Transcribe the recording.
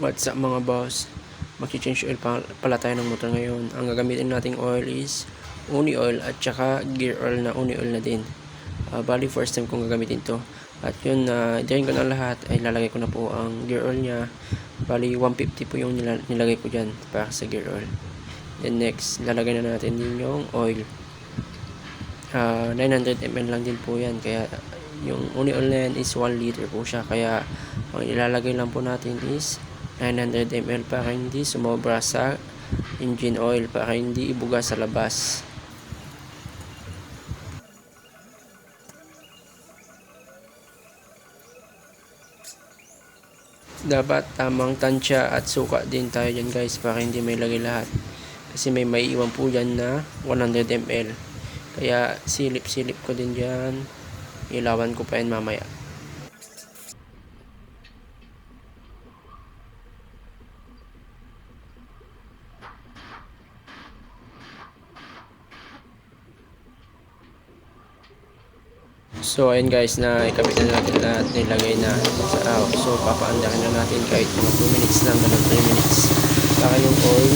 What's up mga boss? Mag-change oil pa, pala tayo ng motor ngayon. Ang gagamitin nating oil is uni oil at saka gear oil na uni oil na din. Ah, bali first time kong gagamitin to. At yun na uh, ko na lahat ay lalagay ko na po ang gear oil niya. Bali 150 po yung nila- nilagay ko dyan para sa gear oil. Then next, lalagay na natin din yung oil. Ah, 900 ml lang din po yan. Kaya yung uni oil na yan is 1 liter po siya. Kaya ang ilalagay lang po natin is 900 ml para hindi sumobra sa engine oil para hindi ibuga sa labas. Dapat tamang tansya at suka din tayo dyan guys para hindi may lagay lahat. Kasi may maiiwan po dyan na 100 ml. Kaya silip-silip ko din dyan. Ilawan ko pa yan mamaya. So ayun guys na ikabit na natin lahat nilagay na sa out. So papaandarin na natin kahit mga 2 minutes lang ganun 3 minutes. Para yung oil